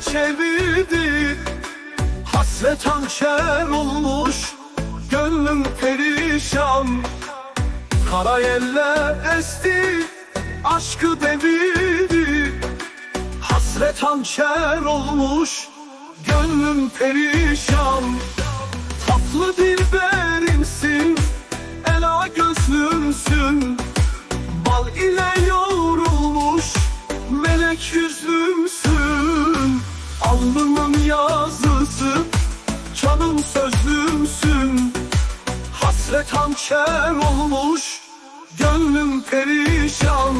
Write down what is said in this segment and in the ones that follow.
çevirdi. Hasret hançer olmuş Gönlüm perişan. Kara eller esti Aşkı devirdi. Hasret hançer olmuş Gönlüm perişan. Hançer olmuş Gönlüm perişan.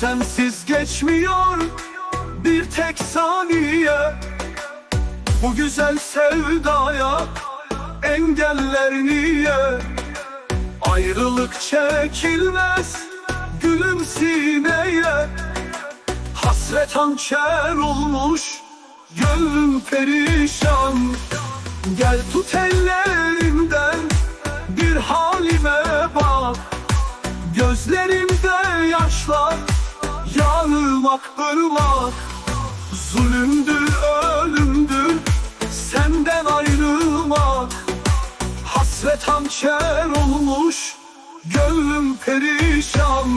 Sensiz geçmiyor bir tek saniye. Bu güzel sevdaya engeller niye? Ayrılık çekilmez gülüm sineye. Hasret hançer olmuş gönlüm perişan. Gel tut ellerimden bir halime bak. Gözlerimde yaşlar Yağmak ırmak Zulümdür ölümdür. Senden ayrılmak Hasret hançer olmuş. Gönlüm perişan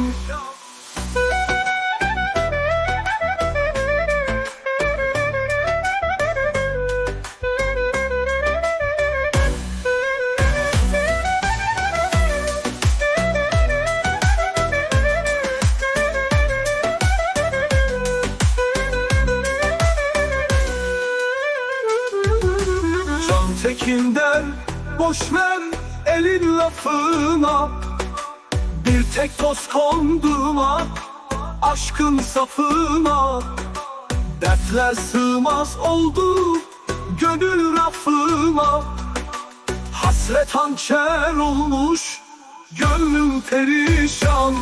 Can tekinden boş ver elin lafına. Bir tek toz kondurma aşkın safına. Dertler sığmaz oldu gönül rafına. Hasret hançer olmuş gönlüm perişan